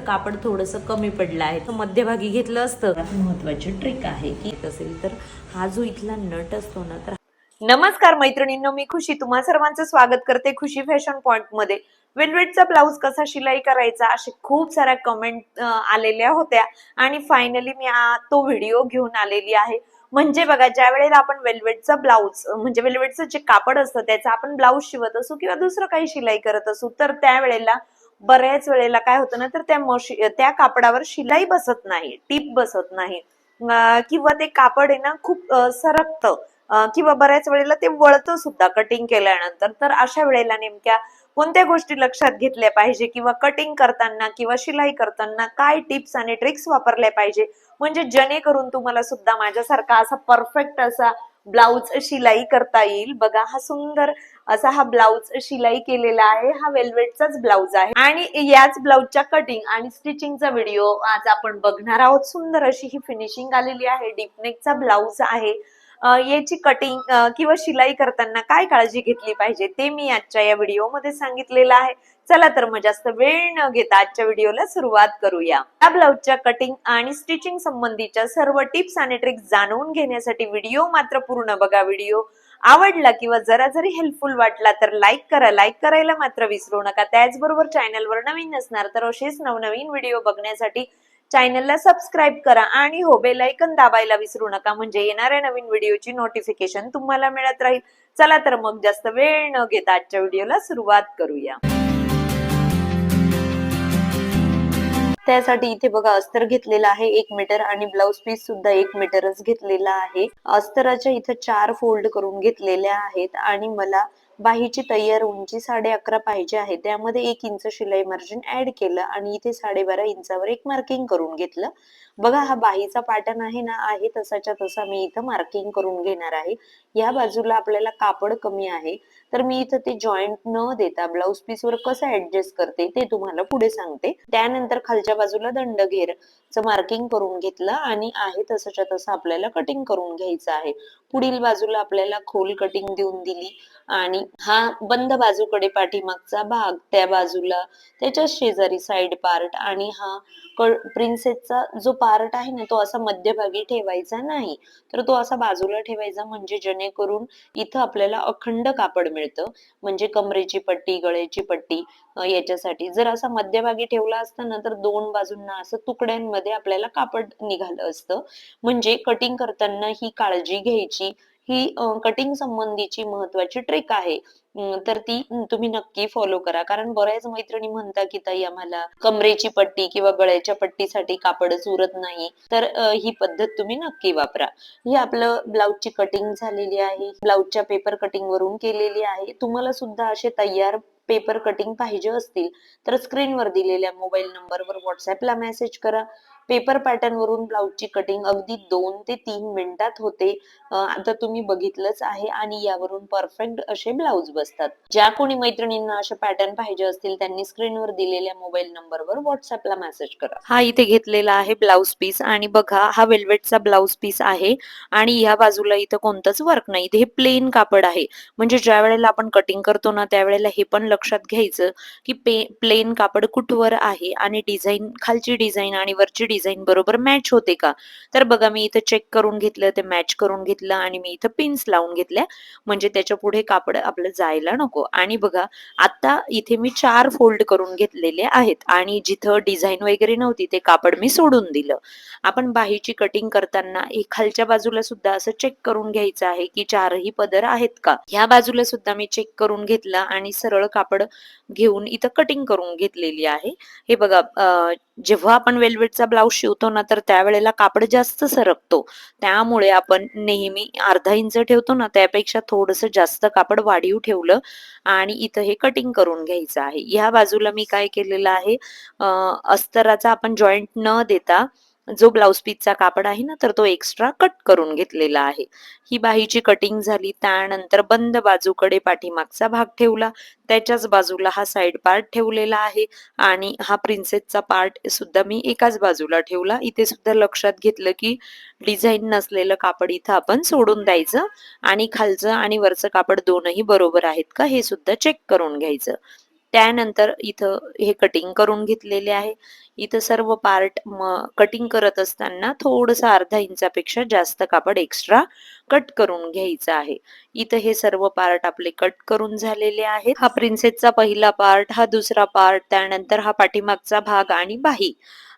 कापड थोडंसं कमी पडलं आहे. तर मध्यभागी घेतलं असतं. महत्वाची ट्रिक आहे की येत असेल तर हा जो इथला नट असतो ना तर नमस्कार मैत्रिणींनो मी खुशी. तुम्हा सर्वांचं स्वागत करते खुशी फॅशन पॉइंटमध्ये. वेलवेटचा ब्लाऊज कसा शिलाई करायचा असे खूप साऱ्या कमेंट आलेल्या होत्या. आणि फायनली मी तो व्हिडिओ घेऊन आलेली आहे. म्हणजे बघा ज्या वेळेला आपण वेल्वेटचा ब्लाऊज म्हणजे वेल्वेटचं जे कापड असतं त्याचा आपण ब्लाऊज शिवत असू किंवा दुसरं काही शिलाई करत असू तर त्यावेळेला बऱ्याच वेळेला काय होतं ना तर त्या मशी त्या कापडावर शिलाई बसत नाही टीप बसत नाही. किंवा ते कापड आहे ना खूप सरकतं. किंवा बऱ्याच वेळेला ते वळतं सुद्धा कटिंग केल्यानंतर. तर अशा वेळेला नेमक्या कोणत्या गोष्टी लक्षात घेतल्या पाहिजे? किंवा कटिंग करताना किंवा शिलाई करताना काय टिप्स आणि ट्रिक्स वापरल्या पाहिजे? म्हणजे जेणेकरून तुम्हाला सुद्धा माझ्यासारखा असा परफेक्ट असा ब्लाऊज शिलाई करता येईल. बघा हा सुंदर असा हा ब्लाऊज शिलाई केलेला आहे. हा वेल्वेटचाच ब्लाऊज आहे. आणि याच ब्लाऊजच्या कटिंग आणि स्टिचिंगचा व्हिडिओ आज आपण बघणार आहोत. सुंदर अशी ही फिनिशिंग आलेली आहे. डीपनेकचा ब्लाऊज आहे. याची कटिंग किंवा शिलाई करताना काय काळजी घेतली पाहिजे ते मी आजच्या या व्हिडिओमध्ये सांगितलेलं आहे. चला तर मग जास्त वेळ न घेता आजच्या व्हिडिओला सुरुवात करूया. या ब्लाऊजच्या कटिंग आणि स्टिचिंग संबंधीच्या सर्व टिप्स आणि ट्रिक्स जाणून घेण्यासाठी व्हिडिओ मात्र पूर्ण बघा. व्हिडिओ आवडला किंवा जरा जरी हेल्पफुल वाटला तर लाईक करा. लाईक करायला मात्र विसरू नका. त्याचबरोबर चॅनलवर नवीन नसणार तर असेच नवनवीन व्हिडिओ बघण्यासाठी चॅनलला सबस्क्राईब करा आणि हो बेल ऐकन दाबायला विसरू नका. म्हणजे येणाऱ्या नवीन व्हिडिओची नोटिफिकेशन तुम्हाला मिळत राहील. चला तर मग जास्त वेळ न घेता आजच्या व्हिडिओला सुरुवात करूया. त्यासाठी इथे बघा अस्तर घेतलेला आहे एक मीटर आणि ब्लाउज पीस सुद्धा एक मीटरच घेतलेला आहे. अस्तराच्या इथं चार फोल्ड करून घेतलेल्या आहेत आणि मला बाहीची तयार उंची साडे अकरा पाहिजे आहे. त्यामध्ये एक इंच शिलाई मार्जिन ऍड केलं आणि इथे साडेबारा इंचावर एक मार्किंग करून घेतलं. बघा हा बाहीचा पॅटर्न आहे ना आहे तसाच्या तसा मी इथं मार्किंग करून घेणार आहे. या बाजूला आपल्याला कापड कमी आहे. तर मी इथं ते जॉईंट न देता ब्लाऊज पीस वर कसं ऍडजस्ट करते ते तुम्हाला पुढे सांगते. त्यानंतर खालच्या बाजूला दंडघेर मार्किंग करून घेतलं आणि आहे तसंच्या तसं आपल्याला कटिंग करून घ्यायचं आहे. पुढील बाजूला आपल्याला खोल कटिंग देऊन दिली आणि हा बंद बाजूकडे पाठीमागचा भाग त्या बाजूला त्याच्या शेजारी साइड पार्ट आणि हा प्रिन्सेसचा जो पार्ट आहे ना तो असा मध्यभागी ठेवायचा नाही. तर तो असा बाजूला ठेवायचा म्हणजे जेणेकरून इथं आपल्याला अखंड कापड मिळतं. म्हणजे कमरेची पट्टी गळ्याची पट्टी याच्यासाठी. जर असा मध्यभागी ठेवला असता ना तर दोन बाजूंना असं तुकड्यांमध्ये आपल्याला कापड निघालं असतं. म्हणजे कटिंग करताना ही काळजी घ्यायची. ही कटिंग संबंधीची महत्वाची ट्रिक आहे. तर ती तुम्ही नक्की फॉलो करा. कारण बऱ्याच मैत्रिणी म्हणता की ताई आम्हाला कमरेची पट्टी किंवा गळ्याच्या पट्टीसाठी कापडच उरत नाही. तर ही पद्धत तुम्ही नक्की वापरा. ही आपलं ब्लाऊजची कटिंग झालेली आहे. ब्लाऊजच्या पेपर कटिंग वरून केलेली आहे. तुम्हाला सुद्धा असे तयार पेपर कटिंग पाहिजे असतील तर स्क्रीनवर दिलेल्या मोबाईल नंबरवर व्हॉट्सअपला मेसेज करा. पेपर पॅटर्न वरून ब्लाऊजची कटिंग अगदी दोन ते तीन मिनिटात होते. आता तुम्ही बघितलंच आहे आणि यावरून परफेक्ट असे ब्लाऊज बसतात. ज्या कोणी मैत्रिणींना असे पॅटर्न पाहिजे असतील त्यांनी स्क्रीनवर दिलेल्या मोबाईल नंबरवर व्हॉट्सअपला मेसेज करा. हा इथे घेतलेला आहे ब्लाऊज पीस आणि बघा हा वेल्वेटचा ब्लाऊज पीस आहे आणि या बाजूला इथं कोणतंच वर्क नाही. इथे हे प्लेन कापड आहे. म्हणजे ज्या वेळेला आपण कटिंग करतो ना त्यावेळेला हे पण लक्षात घ्यायचं की प्लेन कापड कुठवर आहे आणि डिझाईन खालची डिझाईन आणि वरची डिझाईन बरोबर मॅच होते का? तर बघा मी इथं चेक करून घेतलं ते मॅच करून घेतलं आणि मी इथं पिन्स लावून घेतल्या. म्हणजे त्याच्या पुढे कापड आपलं जायला नको. आणि बघा आता इथे मी चार फोल्ड करून घेतलेले आहेत. आणि जिथं डिझाईन वगैरे नव्हती ते कापड मी सोडून दिलं. आपण बाहीची कटिंग करताना खालच्या बाजूला सुद्धा असं चेक करून घ्यायचं आहे की चारही पदर आहेत का? ह्या बाजूला सुद्धा मी चेक करून घेतलं आणि सरळ कापड घेऊन इथं कटिंग करून घेतलेली आहे. हे बघा जेव्हा आपण वेल्वेटचा ब्लाऊज शिवतो ना तर त्यावेळेला कापड जास्त सरकतो. त्यामुळे आपण नेहमी अर्धा इंच ठेवतो ना त्यापेक्षा थोडस जास्त कापड वाढीव ठेवलं आणि इथं हे कटिंग करून घ्यायचं आहे. ह्या बाजूला मी काय केलेलं आहे अस्तराचा आपण जॉईंट न देता जो ब्लाऊज पीसचा कापड आहे ना तर तो एक्स्ट्रा कट करून घेतलेला आहे. ही बाहीची कटिंग झाली त्यानंतर बंद बाजूकडे पाठीमागचा भाग ठेवला त्याच्याच बाजूला हा साइड पार्ट ठेवलेला आहे आणि हा प्रिन्सेसचा पार्ट सुद्धा मी एकाच बाजूला ठेवला. इथे सुद्धा लक्षात घेतलं की डिझाईन नसलेलं कापड इथं आपण सोडून द्यायचं आणि खालचं आणि वरचं कापड दोनही बरोबर आहेत का हे सुद्धा चेक करून घ्यायचं. त्यानंतर इथं हे कटिंग करून घेतलेले आहे. इथं सर्व पार्ट कटिंग करत असताना थोडंसं अर्धा इंचापेक्षा जास्त कापड एक्स्ट्रा कट करून घ्यायचं आहे. इथं हे सर्व पार्ट आपले कट करून झालेले आहेत. हा प्रिन्सेसचा पहिला पार्ट हा दुसरा पार्ट त्यानंतर हा पाठीमागचा भाग आणि बाही.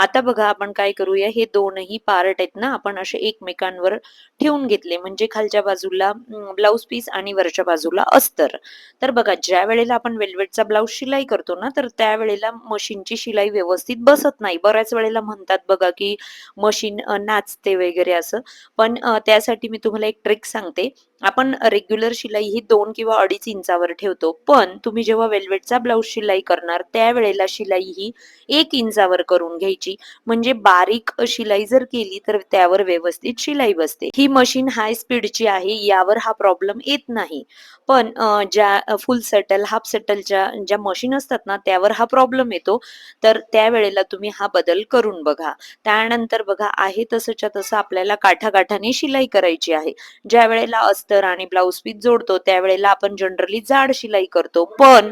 आता बघा आपण काय करूया हे दोनही पार्ट आहेत ना आपण असे एकमेकांवर ठेवून घेतले. म्हणजे खालच्या बाजूला ब्लाऊज पीस आणि वरच्या बाजूला अस्तर. तर बघा ज्या वेळेला आपण वेल्वेटचा ब्लाऊज शिलाई करतो ना तर त्यावेळेला मशीनची शिलाई व्यवस्थित बसत नाही. बऱ्याच वेळेला म्हणतात बघा की मशीन नाचते वगैरे असं. पण त्यासाठी मी तुम्हाला एक ट्रिक सांगते. आपण रेग्युलर शिलाई ही दोन किंवा अडीच इंचावर ठेवतो. पण तुम्ही जेव्हा वेल्वेटचा ब्लाऊज शिलाई करणार त्यावेळेला शिलाई ही एक इंचावर करून घ्यायची. म्हणजे बारीक शिलाई जर केली तर त्यावर व्यवस्थित शिलाई बसते. ही मशीन हाय स्पीडची आहे यावर हा प्रॉब्लेम येत नाही. पण ज्या फुल सेटल हाफ सेटलच्या ज्या मशीन असतात ना त्यावर हा प्रॉब्लेम येतो. तर त्यावेळेला तुम्ही हा बदल करून बघा. त्यानंतर बघा आहे तसंच्या तसं आपल्याला काठाकाठाने शिलाई करायची आहे. ज्या वेळेला अस्तर आणि ब्लाऊज पीस जोडतो त्यावेळेला आपण जनरली जाड शिलाई करतो. पण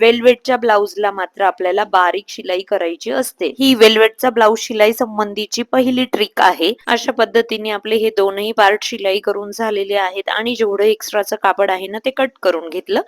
वेल्वेटच्या ब्लाऊजला मात्र आपल्याला बारीक शिलाई करायची असते. ही वेल्वेटचा ब्लाऊज शिलाई संबंधीची पहिली ट्रिक आहे. अशा पद्धतीने आपले हे दोनही पार्ट शिलाई करून झालेले आहेत आणि जेवढं एक्स्ट्राचं कापड आहे ना ते कट करून घेतलं.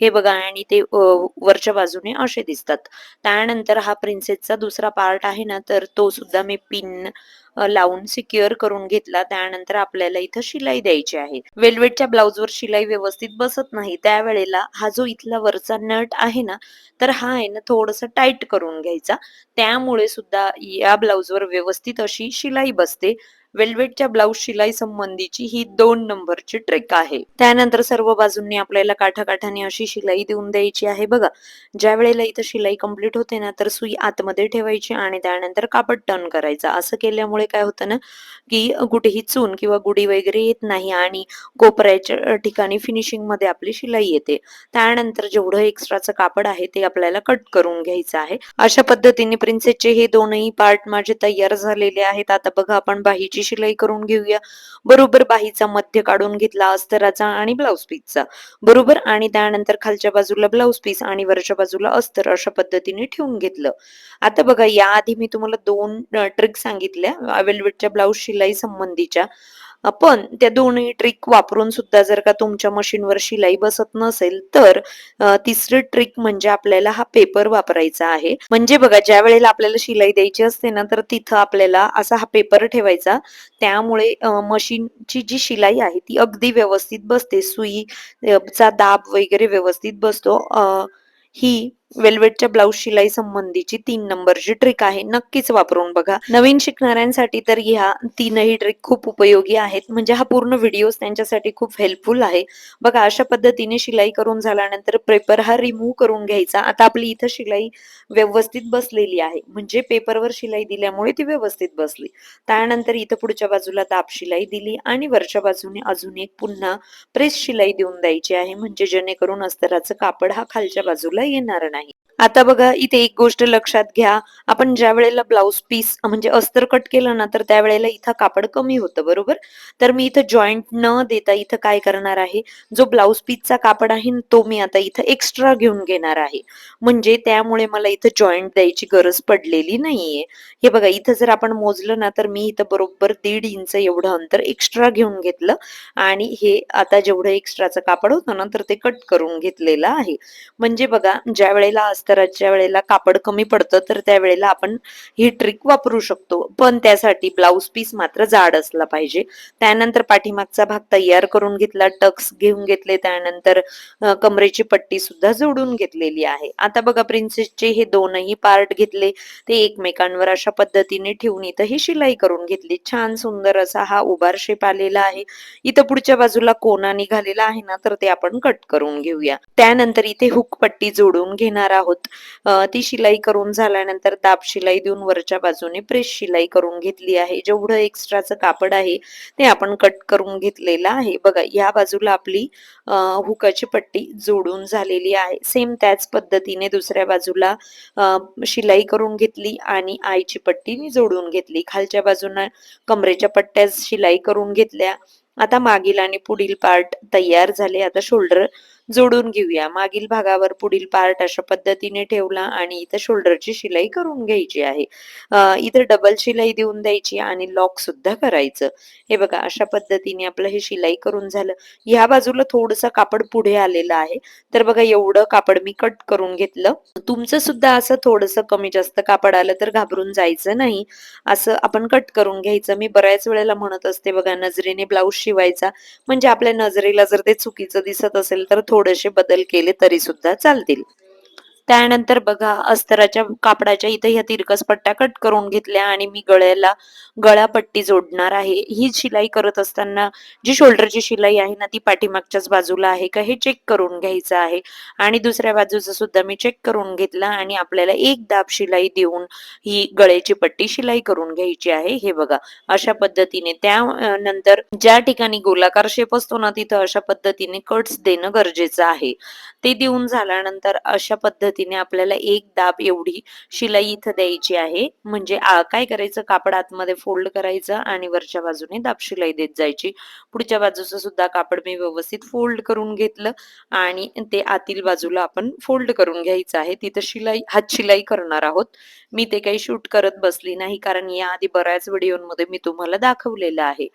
हे बघा आणि ते वरच्या बाजूने असे दिसतात. त्यानंतर हा प्रिन्सेसचा दुसरा पार्ट आहे ना तर तो सुद्धा मी पिन लावून सिक्युअर करून घेतला. त्यानंतर आपल्याला इथं शिलाई द्यायची आहे. वेल्वेटच्या ब्लाउजवर शिलाई व्यवस्थित बसत नाही. त्यावेळेला हा जो इथला वरचा नट आहे ना तर हा आहे ना थोडस टाईट करून घ्यायचा. त्यामुळे सुद्धा या ब्लाउजवर व्यवस्थित अशी शिलाई बसते. वेल्वेटच्या ब्लाऊज शिलाई संबंधीची ही दोन नंबरची ट्रिक आहे. त्यानंतर सर्व बाजूंनी आपल्याला काठाकाठाने अशी शिलाई देऊन द्यायची आहे. बघा ज्या वेळेला इथं शिलाई कंप्लीट होते ना तर सुई आतमध्ये ठेवायची आणि त्यानंतर कापड टर्न करायचा. असं केल्यामुळे काय होतं ना की कुठेही चून किंवा गुढी वगैरे येत नाही आणि कोपऱ्याच्या ठिकाणी फिनिशिंगमध्ये आपली शिलाई येते. त्यानंतर जेवढं एक्स्ट्राचं कापड आहे ते आपल्याला कट करून घ्यायचं आहे. अशा पद्धतीने प्रिन्सेसचे हे दोनही पार्ट माझे तयार झालेले आहेत. आता बघा आपण बाहीची शिलाई करून घेऊया. बरोबर बाहीचा मध्य काढून घेतला अस्तराचा आणि ब्लाउज पीसचा बरोबर? आणि त्यानंतर खालच्या बाजूला ब्लाउज पीस आणि वरच्या बाजूला अस्तर अशा पद्धतीने ठेवून घेतलं. आता बघा याआधी मी तुम्हाला दोन ट्रिक सांगितल्या. वेलवेटच्या ब्लाउज शिलाई संबंधीच्या. पण त्या दोन्ही ट्रिक वापरून सुद्धा जर का तुमच्या मशीनवर शिलाई बसत नसेल तर तिसरी ट्रिक म्हणजे आपल्याला हा पेपर वापरायचा आहे. म्हणजे बघा ज्या वेळेला आपल्याला शिलाई द्यायची असते ना तर तिथं आपल्याला असा हा पेपर ठेवायचा. त्यामुळे मशीनची जी शिलाई आहे ती अगदी व्यवस्थित बसते. सुई चा दाब वगैरे व्यवस्थित बसतो. ही वेल्वेटच्या ब्लाऊज शिलाई संबंधीची तीन नंबरची ट्रिक आहे. नक्कीच वापरून बघा. नवीन शिकणाऱ्यांसाठी तर ह्या तीनही ट्रिक खूप उपयोगी आहेत. म्हणजे हा पूर्ण व्हिडिओ त्यांच्यासाठी खूप हेल्पफुल आहे. बघा अशा पद्धतीने शिलाई करून झाल्यानंतर पेपर हा रिमूव्ह करून घ्यायचा. आता आपली इथं शिलाई व्यवस्थित बसलेली आहे. म्हणजे पेपरवर शिलाई दिल्यामुळे ती व्यवस्थित बसली. त्यानंतर इथं पुढच्या बाजूला दाब शिलाई दिली आणि वरच्या बाजूने अजून एक पुन्हा प्रेस शिलाई देऊन द्यायची आहे. म्हणजे जेणेकरून अस्तराचं कापड हा खालच्या बाजूला येणार नाही. आता बघा इथे एक गोष्ट लक्षात घ्या. आपण ज्या वेळेला ब्लाऊज पीस म्हणजे अस्तर कट केलं ना तर त्यावेळेला इथं कापड कमी होतं बरोबर? तर मी इथं जॉईंट न देता इथं काय करणार आहे? जो ब्लाऊज पीसचा कापड आहे तो मी आता इथं एक्स्ट्रा घेऊन घेणार आहे. म्हणजे त्यामुळे मला इथं जॉईंट द्यायची गरज पडलेली नाहीये. हे बघा इथं जर आपण मोजलं ना तर मी इथं बरोबर दीड इंच एवढं अंतर एक्स्ट्रा घेऊन घेतलं. आणि हे आता जेवढं एक्स्ट्राचं कापड होतं ना तर ते कट करून घेतलेलं आहे. म्हणजे बघा ज्या वेळेला अस्तराच्या वेळेला कापड कमी पडतं तर त्यावेळेला आपण ही ट्रिक वापरू शकतो. पण त्यासाठी ब्लाऊज पीस मात्र जाड असला पाहिजे. त्यानंतर पाठीमागचा भाग तयार करून घेतला टक्स घेऊन घेतले त्यानंतर कमरेची पट्टी सुद्धा जोडून घेतलेली आहे. आता बघा प्रिन्सेसचे हे दोनही पार्ट घेतले ते एकमेकांवर अशा पद्धतीने ठेवून इथं ही शिलाई करून घेतली. छान सुंदर असा हा उभार शेप आलेला आहे. इथं पुढच्या बाजूला कोना निघालेला आहे ना तर ते आपण कट करून घेऊया. त्यानंतर इथे हुक पट्टी जोडून घेणार आहोत. ती शिलाई करून झाल्यानंतर दाब शिलाई देऊन वरच्या बाजूने प्रेस शिलाई करून घेतली आहे. जेवढं एक्स्ट्राचं कापड आहे ते आपण कट करून घेतलेलं आहे. बघा या बाजूला आपली हुकाची पट्टी जोडून झालेली आहे. सेम त्याच पद्धतीने दुसऱ्या बाजूला शिलाई करून घेतली आणि आईची पट्टी मी जोडून घेतली. खालच्या बाजूने कमरेच्या पट्ट्या शिलाई करून घेतल्या. आता मागील आणि पुढील पार्ट तयार झाले. आता शोल्डर जोडून घेऊया. मागील भागावर पुढील पार्ट अशा पद्धतीने ठेवला आणि इथं शोल्डरची शिलाई करून घ्यायची आहे. इथं डबल शिलाई देऊन द्यायची आणि लॉक सुद्धा करायचं. हे बघा अशा पद्धतीने आपलं हे शिलाई करून झालं. ह्या बाजूला थोडस कापड पुढे आलेलं आहे. तर बघा एवढं कापड मी कट करून घेतलं. तुमचं सुद्धा असं थोडस कमी जास्त कापड आलं तर घाबरून जायचं नाही. असं आपण कट करून घ्यायचं. मी बऱ्याच वेळेला म्हणत असते बघा नजरेने ब्लाऊज शिवायचा. म्हणजे आपल्या नजरेला जर ते चुकीचं दिसत असेल तर थोडेसे बदल केले तरी सुद्धा चालतील. त्यानंतर बघा अस्तराच्या कापडाच्या इथे ह्या तिरकस पट्ट्या कट करून घेतल्या आणि मी गळ्याला गळापट्टी जोडणार आहे. ही शिलाई करत असताना जी शोल्डरची शिलाई आहे ना ती पाठीमागच्याच बाजूला आहे का हे चेक करून घ्यायचं आहे. आणि दुसऱ्या बाजूचं सुद्धा मी चेक करून घेतला आणि आपल्याला एक दाब शिलाई देऊन ही गळ्याची पट्टी शिलाई करून घ्यायची आहे. हे बघा अशा पद्धतीने त्या नंतर ज्या ठिकाणी गोलाकार शेप असतो ना तिथं अशा पद्धतीने कट्स देणं गरजेचं आहे. ते देऊन झाल्यानंतर अशा पद्धतीने आपल्याला एक दाब एवढी शिलाई इथं द्यायची आहे. म्हणजे काय करायचं? कापड आतमध्ये फोल्ड करायचं आणि वरच्या बाजूने दाब शिलाई देत जायची. पुढच्या बाजूचं सुद्धा कापड मी व्यवस्थित फोल्ड करून घेतलं आणि ते आतील बाजूला आपण फोल्ड करून घ्यायचं आहे. तिथं शिलाई हात शिलाई करणार आहोत. मी ते काही शूट करत बसली नाही कारण याआधी बऱ्याच व्हिडिओमध्ये मी तुम्हाला दाखवलेलं आहे.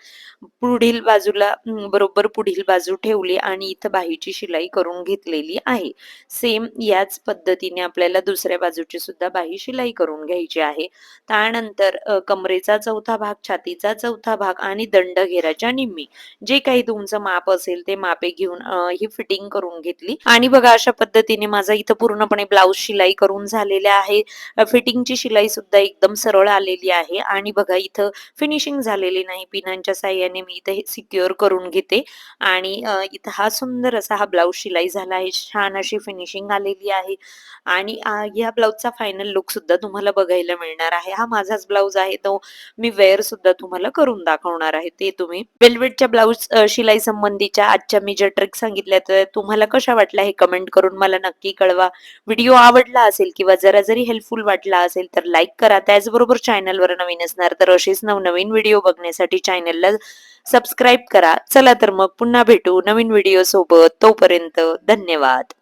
पुढील बाजूला बरोबर पुढील बाजू ठेवली आणि इथं बाहीची शिलाई करून घेतलेली आहे. सेम याच पद्धतीने आपल्याला दुसऱ्या बाजूची सुद्धा बाही शिलाई करून घ्यायची आहे. त्यानंतर कमरेचा चौथा भाग छातीचा चौथा भाग आणि दंड घेराच्या निम्मी. जे काही तुमचं माप असेल ते मापे घेऊन ही फिटिंग करून घेतली. आणि बघा अशा पद्धतीने माझा इथं पूर्णपणे ब्लाऊज शिलाई करून झालेल्या आहे. फिटिंगची शिलाई सुद्धा एकदम सरळ आलेली आहे. आणि बघा इथं फिनिशिंग झालेली नाही. पिनांच्या साह्याने मी इथं सिक्युअर करून घेते. आणि इथं हा सुंदर असा हा ब्लाऊज शिलाई झाला आहे. छान अशी फिनिशिंग आलेली आहे. आणि या ब्लाऊजचा फायनल लुक सुद्धा तुम्हाला बघायला मिळणार आहे. हा माझाच ब्लाऊज आहे तो मी वेअर सुद्धा तुम्हाला करून दाखवणार आहे. ते तुम्ही वेल्वेटच्या ब्लाऊज शिलाई संबंधीच्या आजच्या मी ज्या ट्रिक सांगितल्या तर तुम्हाला कशा वाटल्या हे कमेंट करून मला नक्की कळवा. व्हिडिओ आवडला असेल किंवा जरा जरी हेल्पफुल वाटला असेल तर लाईक करा. त्याचबरोबर चॅनलवर नवीन असणार तर असेच नवनवीन व्हिडिओ बघण्यासाठी चॅनलला सबस्क्राईब करा. चला तर मग पुन्हा भेटू नवीन व्हिडिओ सोबत. तोपर्यंत धन्यवाद.